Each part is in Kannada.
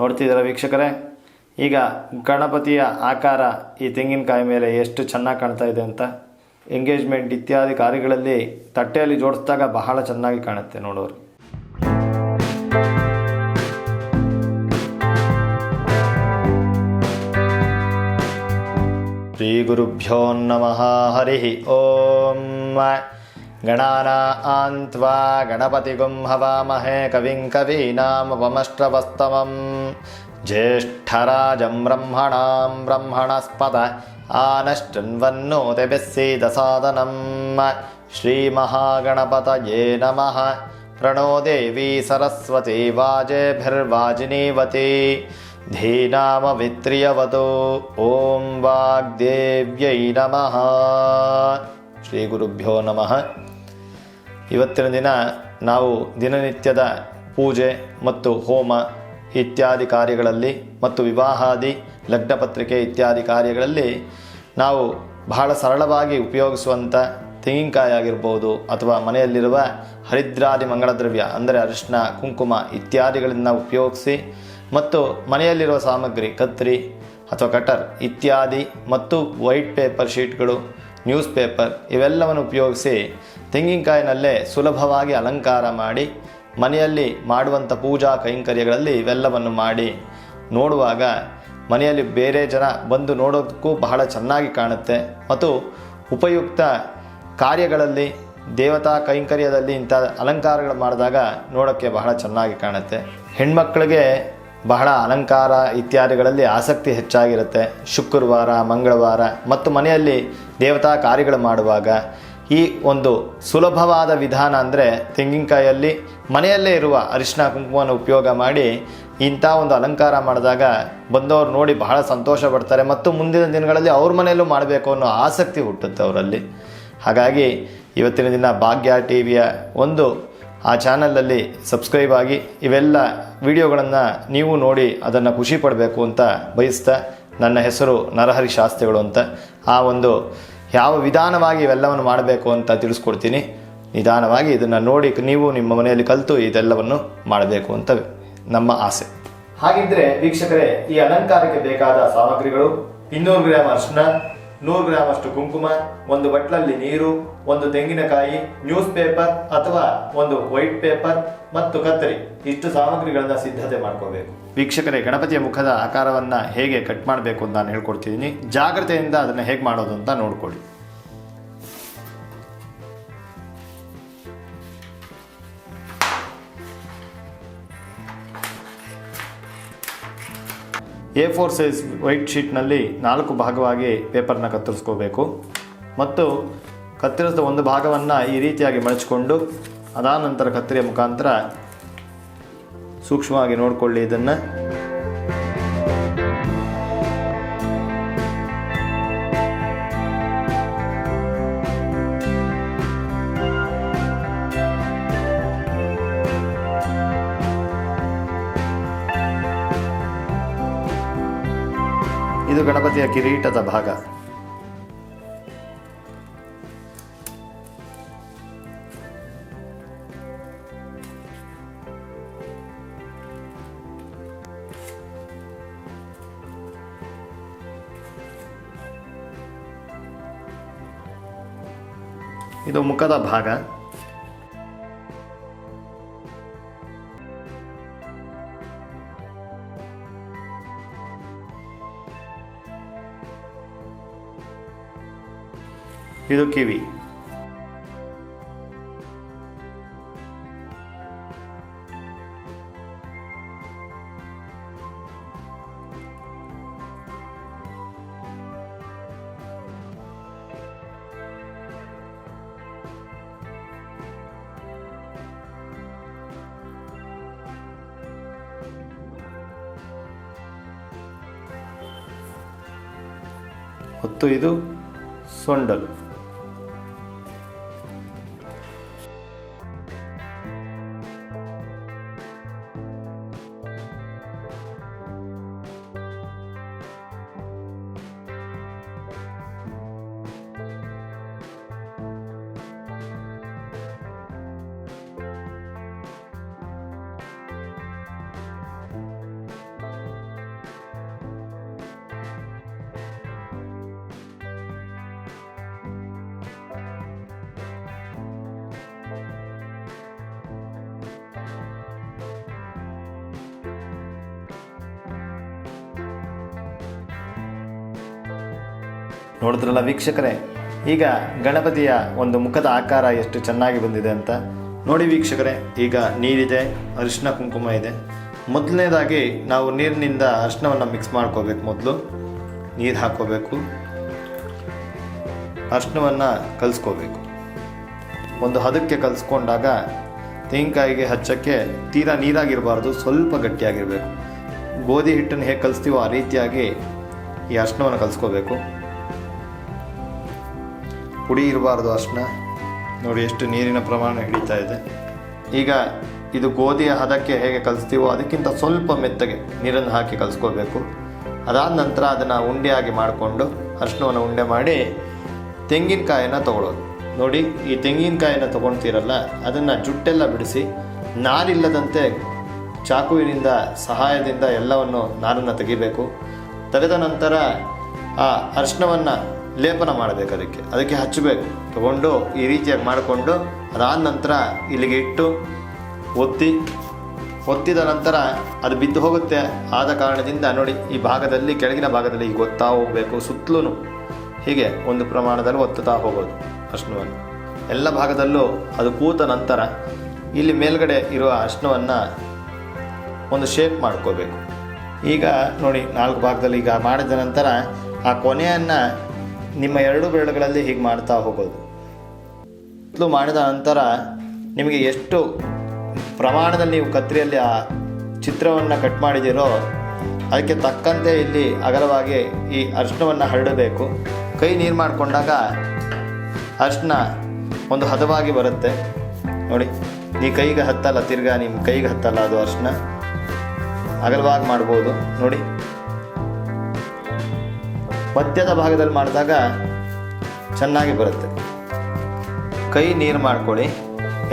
ನೋಡ್ತಿದ್ದೀರಾ ವೀಕ್ಷಕರೇ? ಈಗ ಗಣಪತಿಯ ಆಕಾರ ಈ ತೆಂಗಿನಕಾಯಿ ಮೇಲೆ ಎಷ್ಟು ಚೆನ್ನಾಗಿ ಕಾಣ್ತಾ ಇದೆ ಅಂತ. ಎಂಗೇಜ್ಮೆಂಟ್ ಇತ್ಯಾದಿ ಕಾರ್ಯಗಳಲ್ಲಿ ತಟ್ಟೆಯಲ್ಲಿ ಜೋಡಿಸಿದಾಗ ಬಹಳ ಚೆನ್ನಾಗಿ ಕಾಣುತ್ತೆ ನೋಡೋರು. ಶ್ರೀಗುರುಭ್ಯೋ ನಮಃ ಹರಿ ಓಂ. गणानान्त्वा गणपतिगुं हवामहे कविं कवीनामुपमष्ट्रवस्तमं ज्येष्ठराजं ब्रह्मणां ब्रह्मणस्पद आनश्चन्वन्नोतिभिः सीदसादनं श्रीमहागणपतये नमः प्रणो देवी सरस्वती वाजेभिर्वाजिनीवती धीनामवित्र्यवतो ॐ वाग्देव्यै नमः श्रीगुरुभ्यो नमः ಇವತ್ತಿನ ದಿನ ನಾವು ದಿನನಿತ್ಯದ ಪೂಜೆ ಮತ್ತು ಹೋಮ ಇತ್ಯಾದಿ ಕಾರ್ಯಗಳಲ್ಲಿ ಮತ್ತು ವಿವಾಹಾದಿ ಲಗ್ನಪತ್ರಿಕೆ ಇತ್ಯಾದಿ ಕಾರ್ಯಗಳಲ್ಲಿ ನಾವು ಬಹಳ ಸರಳವಾಗಿ ಉಪಯೋಗಿಸುವಂಥ ತೆಂಗಿನಕಾಯಿ ಆಗಿರ್ಬೋದು ಅಥವಾ ಮನೆಯಲ್ಲಿರುವ ಹರಿದ್ರಾದಿ ಮಂಗಳದ್ರವ್ಯ ಅಂದರೆ ಅರಿಶಿನ, ಕುಂಕುಮ ಇತ್ಯಾದಿಗಳನ್ನು ಉಪಯೋಗಿಸಿ ಮತ್ತು ಮನೆಯಲ್ಲಿರುವ ಸಾಮಗ್ರಿ, ಕತ್ರಿ ಅಥವಾ ಕಟರ್ ಇತ್ಯಾದಿ ಮತ್ತು ವೈಟ್ ಪೇಪರ್ ಶೀಟ್ಗಳು, ನ್ಯೂಸ್ ಪೇಪರ್ ಇವೆಲ್ಲವನ್ನು ಉಪಯೋಗಿಸಿ ತೆಂಗಿನಕಾಯಿನಲ್ಲೇ ಸುಲಭವಾಗಿ ಅಲಂಕಾರ ಮಾಡಿ, ಮನೆಯಲ್ಲಿ ಮಾಡುವಂಥ ಪೂಜಾ ಕೈಂಕರ್ಯಗಳಲ್ಲಿ ಇವೆಲ್ಲವನ್ನು ಮಾಡಿ ನೋಡುವಾಗ ಮನೆಯಲ್ಲಿ ಬೇರೆ ಜನ ಬಂದು ನೋಡೋದಕ್ಕೂ ಬಹಳ ಚೆನ್ನಾಗಿ ಕಾಣುತ್ತೆ. ಮತ್ತು ಉಪಯುಕ್ತ ಕಾರ್ಯಗಳಲ್ಲಿ, ದೇವತಾ ಕೈಂಕರ್ಯದಲ್ಲಿ ಇಂಥ ಅಲಂಕಾರಗಳು ಮಾಡಿದಾಗ ನೋಡೋಕ್ಕೆ ಬಹಳ ಚೆನ್ನಾಗಿ ಕಾಣುತ್ತೆ. ಹೆಣ್ಮಕ್ಳಿಗೆ ಬಹಳ ಅಲಂಕಾರ ಇತ್ಯಾದಿಗಳಲ್ಲಿ ಆಸಕ್ತಿ ಹೆಚ್ಚಾಗಿರುತ್ತೆ. ಶುಕ್ರವಾರ, ಮಂಗಳವಾರ ಮತ್ತು ಮನೆಯಲ್ಲಿ ದೇವತಾ ಕಾರ್ಯಗಳು ಮಾಡುವಾಗ ಈ ಒಂದು ಸುಲಭವಾದ ವಿಧಾನ ಅಂದರೆ ತೆಂಗಿನಕಾಯಲ್ಲಿ ಮನೆಯಲ್ಲೇ ಇರುವ ಅರಿಶಿನ ಕುಂಕುಮವನ್ನು ಉಪಯೋಗ ಮಾಡಿ ಇಂಥ ಒಂದು ಅಲಂಕಾರ ಮಾಡಿದಾಗ ಬಂದವರು ನೋಡಿ ಬಹಳ ಸಂತೋಷ ಪಡ್ತಾರೆ. ಮತ್ತು ಮುಂದಿನ ದಿನಗಳಲ್ಲಿ ಅವ್ರ ಮನೆಯಲ್ಲೂ ಮಾಡಬೇಕು ಅನ್ನೋ ಆಸಕ್ತಿ ಹುಟ್ಟುತ್ತೆ ಅವರಲ್ಲಿ. ಹಾಗಾಗಿ ಇವತ್ತಿನ ದಿನ ಭಾಗ್ಯ ಟಿ ವಿಯ ಒಂದು ಆ ಚಾನಲಲ್ಲಿ ಸಬ್ಸ್ಕ್ರೈಬ್ ಆಗಿ ಇವೆಲ್ಲ ವಿಡಿಯೋಗಳನ್ನು ನೀವು ನೋಡಿ ಅದನ್ನು ಖುಷಿ ಪಡಬೇಕು ಅಂತ ಬಯಸ್ತಾ ನನ್ನ ಹೆಸರು ನರಹರಿ ಶಾಸ್ತ್ರಿಗಳು ಅಂತ ಆ ಒಂದು ಯಾವ ವಿಧಾನವಾಗಿ ಇವೆಲ್ಲವನ್ನು ಮಾಡಬೇಕು ಅಂತ ತಿಳಿಸ್ಕೊಡ್ತೀನಿ. ನಿಧಾನವಾಗಿ ಇದನ್ನು ನೋಡಿ ನೀವು ನಿಮ್ಮ ಮನೆಯಲ್ಲಿ ಕಲಿತು ಇದೆಲ್ಲವನ್ನು ಮಾಡಬೇಕು ಅಂತ ನಮ್ಮ ಆಸೆ. ಹಾಗಿದ್ರೆ ವೀಕ್ಷಕರೇ, ಈ ಅಲಂಕಾರಕ್ಕೆ ಬೇಕಾದ ಸಾಮಗ್ರಿಗಳು, ಇನ್ನೂರು ಗ್ರಾಮ್ ಅರಿಶಿನ ನೂರು ಗ್ರಾಮ್ ಅಷ್ಟು ಕುಂಕುಮ, ಒಂದು ಬಟ್ಲಲ್ಲಿ ನೀರು, ಒಂದು ತೆಂಗಿನಕಾಯಿ, ನ್ಯೂಸ್ ಪೇಪರ್ ಅಥವಾ ಒಂದು ವೈಟ್ ಪೇಪರ್ ಮತ್ತು ಕತ್ತರಿ. ಇಷ್ಟು ಸಾಮಗ್ರಿಗಳನ್ನ ಸಿದ್ಧತೆ ಮಾಡ್ಕೋಬೇಕು. ವೀಕ್ಷಕರೇ, ಗಣಪತಿಯ ಮುಖದ ಆಕಾರವನ್ನ ಹೇಗೆ ಕಟ್ ಮಾಡಬೇಕು ಅಂತ ನಾನು ಹೇಳ್ಕೊಡ್ತಿದ್ದೀನಿ ಜಾಗ್ರತೆಯಿಂದ ಅದನ್ನು ಹೇಗೆ ಮಾಡೋದು ಅಂತ ನೋಡ್ಕೊಳ್ಳಿ. ಎ ಫೋರ್ ಸೈಜ್ ವೈಟ್ ಶೀಟ್ನಲ್ಲಿ ನಾಲ್ಕು ಭಾಗವಾಗಿ ಪೇಪರ್ನ ಕತ್ತರಿಸ್ಕೋಬೇಕು. ಮತ್ತು ಕತ್ತರಿಸಿದ ಒಂದು ಭಾಗವನ್ನು ಈ ರೀತಿಯಾಗಿ ಮಡಚಿಕೊಂಡು ಅದಾನಂತರ ಕತ್ತರಿಯ ಮುಖಾಂತರ ಸೂಕ್ಷ್ಮವಾಗಿ ನೋಡಿಕೊಳ್ಳಿ ಇದನ್ನು. ಇದು ಗಣಪತಿಯ ಕಿರೀಟದ ಭಾಗ. ಇದು ಮುಖದ ಭಾಗ. ಇದು ಕಿವಿ. ಮತ್ತು ಇದು ಸೊಂಡಲು. ನೋಡಿದ್ರಲ್ಲ ವೀಕ್ಷಕರೇ? ಈಗ ಗಣಪತಿಯ ಒಂದು ಮುಖದ ಆಕಾರ ಎಷ್ಟು ಚೆನ್ನಾಗಿ ಬಂದಿದೆ ಅಂತ ನೋಡಿ ವೀಕ್ಷಕರೇ, ಈಗ ನೀರಿದೆ, ಅರಿಶಿನ ಕುಂಕುಮ ಇದೆ. ಮೊದಲನೇದಾಗಿ ನಾವು ನೀರಿನಿಂದ ಅರಿಶಿನವನ್ನು ಮಿಕ್ಸ್ ಮಾಡ್ಕೋಬೇಕು ಮೊದಲು. ನೀರು ಹಾಕ್ಕೋಬೇಕು ಅರಿಶಿನವನ್ನು ಕಲಿಸ್ಕೋಬೇಕು. ಒಂದು ಹದಕ್ಕೆ ಕಲಿಸ್ಕೊಂಡಾಗ ತೆಂಗಿನಕಾಯಿಗೆ ಹಚ್ಚಕ್ಕೆ ತೀರಾ ನೀರಾಗಿರಬಾರ್ದು, ಸ್ವಲ್ಪ ಗಟ್ಟಿಯಾಗಿರಬೇಕು. ಗೋಧಿ ಹಿಟ್ಟನ್ನು ಹೇಗೆ ಕಲಿಸ್ತೀವೋ ಆ ರೀತಿಯಾಗಿ ಈ ಅರಿಶಿನವನ್ನು ಕಲಿಸ್ಕೋಬೇಕು. ಪುಡಿ ಇರಬಾರ್ದು ಅರಿಶಿನ. ನೋಡಿ ಎಷ್ಟು ನೀರಿನ ಪ್ರಮಾಣ ಹಿಡಿತಾ ಇದೆ. ಈಗ ಇದು ಗೋಧಿಯ ಹದಕ್ಕೆ ಹೇಗೆ ಕಲಿಸ್ತೀವೋ ಅದಕ್ಕಿಂತ ಸ್ವಲ್ಪ ಮೆತ್ತಗೆ ನೀರನ್ನು ಹಾಕಿ ಕಲಿಸ್ಕೋಬೇಕು. ಅದಾದ ನಂತರ ಅದನ್ನು ಉಂಡೆಯಾಗಿ ಮಾಡಿಕೊಂಡು ಅರಿಶಿನವನ್ನು ಉಂಡೆ ಮಾಡಿ ತೆಂಗಿನಕಾಯನ್ನು ತಗೊಳ್ಳೋದು. ನೋಡಿ ಈ ತೆಂಗಿನಕಾಯನ್ನು ತೊಗೊಳ್ತೀರಲ್ಲ ಅದನ್ನು ಜುಟ್ಟೆಲ್ಲ ಬಿಡಿಸಿ ನಾರಿಲ್ಲದಂತೆ ಚಾಕುವಿನಿಂದ ಸಹಾಯದಿಂದ ಎಲ್ಲವನ್ನು ನಾರನ್ನು ತೆಗಿಬೇಕು. ತೆಗೆದ ನಂತರ ಆ ಅರಿಶಿನವನ್ನು ಲೇಪನ ಮಾಡಬೇಕು ಅದಕ್ಕೆ. ಅದಕ್ಕೆ ಹಚ್ಚಬೇಕು. ತಗೊಂಡು ಈ ರೀತಿಯಾಗಿ ಮಾಡಿಕೊಂಡು ಅದಾದ ನಂತರ ಇಲ್ಲಿಗೆ ಇಟ್ಟು ಒತ್ತಿ, ಒತ್ತಿದ ನಂತರ ಅದು ಬಿದ್ದು ಹೋಗುತ್ತೆ. ಆದ ಕಾರಣದಿಂದ ನೋಡಿ ಈ ಭಾಗದಲ್ಲಿ, ಕೆಳಗಿನ ಭಾಗದಲ್ಲಿ ಈಗ ಒತ್ತಾ ಹೋಗಬೇಕು ಸುತ್ತಲೂ ಹೀಗೆ ಒಂದು ಪ್ರಮಾಣದಲ್ಲಿ ಒತ್ತುತ್ತಾ ಹೋಗೋದು ಅರ್ಶನವನ್ನು ಎಲ್ಲ ಭಾಗದಲ್ಲೂ ಅದು ಕೂತ ನಂತರ ಇಲ್ಲಿ ಮೇಲ್ಗಡೆ ಇರುವ ಅರ್ಶನವನ್ನು ಒಂದು ಶೇಪ್ ಮಾಡ್ಕೋಬೇಕು. ಈಗ ನೋಡಿ ನಾಲ್ಕು ಭಾಗದಲ್ಲಿ ಈಗ ಮಾಡಿದ ನಂತರ ಆ ಕೊನೆಯನ್ನು ನಿಮ್ಮ ಎರಡು ಬೆರಳುಗಳಲ್ಲಿ ಹೀಗೆ ಮಾಡ್ತಾ ಹೋಗೋದು. ಮೊದಲು ಮಾಡಿದ ನಂತರ ನಿಮಗೆ ಎಷ್ಟು ಪ್ರಮಾಣದಲ್ಲಿ ನೀವು ಕತ್ತರಿಯಲ್ಲಿ ಆ ಚಿತ್ರವನ್ನು ಕಟ್ ಮಾಡಿದ್ದೀರೋ, ಅದಕ್ಕೆ ತಕ್ಕಂತೆ ಇಲ್ಲಿ ಅಗಲವಾಗಿ ಈ ಅರ್ಶನವನ್ನು ಹರಡಬೇಕು. ಕೈ ನೀರು ಮಾಡಿಕೊಂಡಾಗ ಅರ್ಶನ ಒಂದು ಹದವಾಗಿ ಬರುತ್ತೆ. ನೋಡಿ, ಈ ಕೈಗೆ ಹತ್ತಲ್ಲ, ತಿರ್ಗಾ ನಿಮ್ಮ ಕೈಗೆ ಹತ್ತಲ್ಲ ಅದು ಅರ್ಶನ. ಅಗಲವಾಗಿ ಮಾಡ್ಬೋದು. ನೋಡಿ ಮಧ್ಯದ ಭಾಗದಲ್ಲಿ ಮಾಡಿದಾಗ ಚೆನ್ನಾಗಿ ಬರುತ್ತೆ. ಕೈ ನೀರು ಮಾಡ್ಕೊಳ್ಳಿ.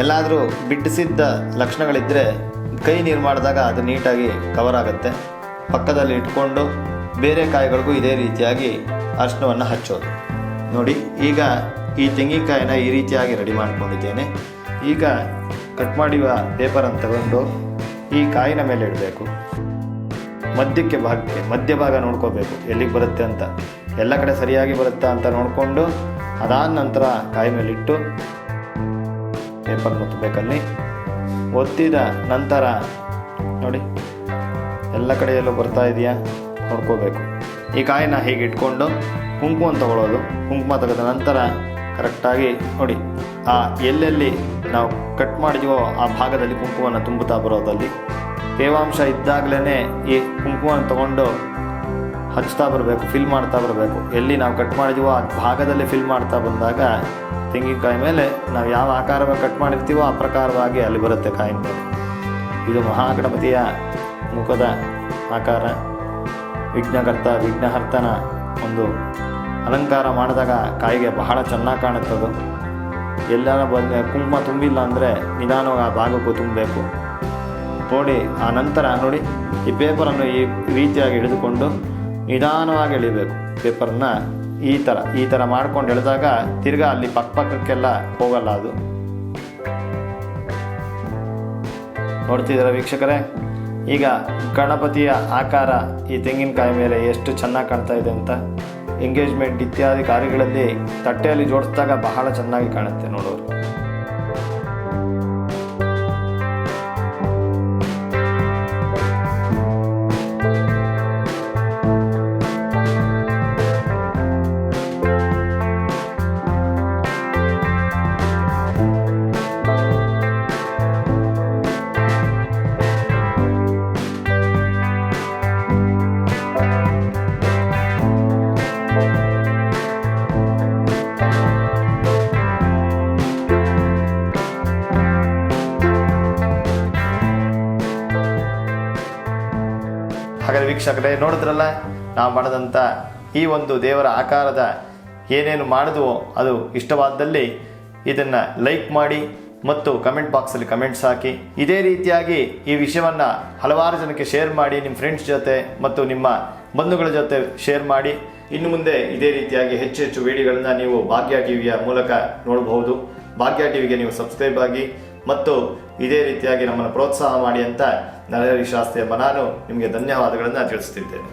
ಎಲ್ಲಾದರೂ ಬಿಡಿಸಿದ್ದ ಲಕ್ಷಣಗಳಿದ್ದರೆ ಕೈ ನೀರು ಮಾಡಿದಾಗ ಅದು ನೀಟಾಗಿ ಕವರ್ ಆಗುತ್ತೆ. ಪಕ್ಕದಲ್ಲಿ ಇಟ್ಕೊಂಡು ಬೇರೆ ಕಾಯಿಗಳಿಗೂ ಇದೇ ರೀತಿಯಾಗಿ ಅರ್ಶನವನ್ನು ಹಚ್ಚೋದು. ನೋಡಿ, ಈಗ ಈ ತೆಂಗಿನಕಾಯಿನ ಈ ರೀತಿಯಾಗಿ ರೆಡಿ ಮಾಡ್ಕೊಂಡಿದ್ದೇನೆ. ಈಗ ಕಟ್ ಮಾಡಿರುವ ಪೇಪರನ್ನು ತಗೊಂಡು ಈ ಕಾಯಿನ ಮೇಲೆ ಇಡಬೇಕು. ಮಧ್ಯಕ್ಕೆ ಭಾಗಕ್ಕೆ ಮಧ್ಯ ಭಾಗ ನೋಡ್ಕೋಬೇಕು, ಎಲ್ಲಿಗೆ ಬರುತ್ತೆ ಅಂತ. ಎಲ್ಲ ಕಡೆ ಸರಿಯಾಗಿ ಬರುತ್ತಾ ಅಂತ ನೋಡಿಕೊಂಡು ಅದಾದ ನಂತರ ಕಾಯಿ ಮೇಲಿಟ್ಟು ಪೇಪರ್ ಮುತ್ತಬೇಕಲ್ಲಿ ಒತ್ತಿದ ನಂತರ ನೋಡಿ, ಎಲ್ಲ ಕಡೆಯಲ್ಲೂ ಬರ್ತಾ ಇದೆಯಾ? ನೋಡ್ಕೋಬೇಕು. ಈ ಕಾಯಿನ ಹೀಗೆ ಇಟ್ಕೊಂಡು ಕುಂಕುಮ ತಗೊಳ್ಳೋದು. ಕುಂಕುಮ ತೆಗೆದ ನಂತರ ಕರೆಕ್ಟಾಗಿ ನೋಡಿ, ಆ ಎಲ್ಲೆಲ್ಲಿ ನಾವು ಕಟ್ ಮಾಡಿದೀವೋ ಆ ಭಾಗದಲ್ಲಿ ಕುಂಕುಮನ ತುಂಬುತ್ತಾ ಬರೋದಲ್ಲಿ ತೇವಾಂಶ ಇದ್ದಾಗಲೇ ಈ ಕುಂಕುಮವನ್ನು ತಗೊಂಡು ಹಚ್ತಾ ಬರಬೇಕು ಫಿಲ್ ಮಾಡ್ತಾ ಬರಬೇಕು. ಎಲ್ಲಿ ನಾವು ಕಟ್ ಮಾಡಿದೀವೋ ಆ ಭಾಗದಲ್ಲಿ ಫಿಲ್ ಮಾಡ್ತಾ ಬಂದಾಗ ತೆಂಗಿನಕಾಯಿ ಮೇಲೆ ನಾವು ಯಾವ ಆಕಾರವಾಗಿ ಕಟ್ ಮಾಡಿರ್ತೀವೋ ಆ ಪ್ರಕಾರವಾಗಿ ಅಲ್ಲಿ ಬರುತ್ತೆ ಕಾಯಿನ ಮೇಲೆ. ಇದು ಮಹಾಗಣಪತಿಯ ಮುಖದ ಆಕಾರ. ವಿಘ್ನಕರ್ತ, ವಿಘ್ನಹರ್ತನ ಒಂದು ಅಲಂಕಾರ ಮಾಡಿದಾಗ ಕಾಯಿಗೆ ಬಹಳ ಚೆನ್ನಾಗಿ ಕಾಣುತ್ತದು. ಎಲ್ಲಾರ ಬಂದ ಕುಂಕುಮ ತುಂಬಿಲ್ಲ ಅಂದರೆ ನಿಧಾನವಾಗಿ ಆ ಭಾಗಕ್ಕೂ ತುಂಬಬೇಕು. ನೋಡಿ ಆ ನಂತರ ನೋಡಿ ಈ ಪೇಪರನ್ನು ಈ ರೀತಿಯಾಗಿ ಹಿಡಿದುಕೊಂಡು ನಿಧಾನವಾಗಿ ಎಳಿಬೇಕು. ಪೇಪರನ್ನ ಈ ಥರ ಈ ಥರ ಮಾಡ್ಕೊಂಡು ಎಳೆದಾಗ ತಿರ್ಗಾ ಅಲ್ಲಿ ಪಕ್ಕ ಪಕ್ಕಕ್ಕೆಲ್ಲ ಹೋಗಲ್ಲ ಅದು. ನೋಡ್ತಿದ್ದೀರಾ ವೀಕ್ಷಕರೇ? ಈಗ ಗಣಪತಿಯ ಆಕಾರ ಈ ತೆಂಗಿನಕಾಯಿ ಮೇಲೆ ಎಷ್ಟು ಚೆನ್ನಾಗಿ ಕಾಣ್ತಾ ಇದೆ ಅಂತ. ಎಂಗೇಜ್ಮೆಂಟ್ ಇತ್ಯಾದಿ ಕಾರ್ಯಗಳಲ್ಲಿ ತಟ್ಟೆಯಲ್ಲಿ ಜೋಡಿಸಿದಾಗ ಬಹಳ ಚೆನ್ನಾಗಿ ಕಾಣುತ್ತೆ ನೋಡೋರು. ವೀಕ್ಷಕರೇ ನೋಡಿದ್ರಲ್ಲ? ನಾವು ಮಾಡಿದಂಥ ಈ ಒಂದು ದೇವರ ಆಕಾರದ ಏನೇನು ಮಾಡಿದ್ವೋ ಅದು ಇಷ್ಟವಾದಲ್ಲಿ ಇದನ್ನು ಲೈಕ್ ಮಾಡಿ ಮತ್ತು ಕಮೆಂಟ್ ಬಾಕ್ಸಲ್ಲಿ ಕಮೆಂಟ್ಸ್ ಹಾಕಿ. ಇದೇ ರೀತಿಯಾಗಿ ಈ ವಿಷಯವನ್ನು ಹಲವಾರು ಜನಕ್ಕೆ ಶೇರ್ ಮಾಡಿ, ನಿಮ್ಮ ಫ್ರೆಂಡ್ಸ್ ಜೊತೆ ಮತ್ತು ನಿಮ್ಮ ಬಂಧುಗಳ ಜೊತೆ ಶೇರ್ ಮಾಡಿ. ಇನ್ನು ಮುಂದೆ ಇದೇ ರೀತಿಯಾಗಿ ಹೆಚ್ಚು ಹೆಚ್ಚು ವಿಡಿಯೋಗಳನ್ನ ನೀವು ಭಾಗ್ಯ ಟಿವಿಯ ಮೂಲಕ ನೋಡಬಹುದು. ಭಾಗ್ಯ ಟಿವಿಗೆ ನೀವು ಸಬ್ಸ್ಕ್ರೈಬ್ ಆಗಿ ಮತ್ತು ಇದೇ ರೀತಿಯಾಗಿ ನಮ್ಮನ್ನು ಪ್ರೋತ್ಸಾಹ ಮಾಡಿ ಅಂತ ನರಹರಿ ಶಾಸ್ತ್ರಿ ಎಂಬ ನಾನು ನಿಮಗೆ ಧನ್ಯವಾದಗಳನ್ನು ತಿಳಿಸ್ತಿದ್ದೇನೆ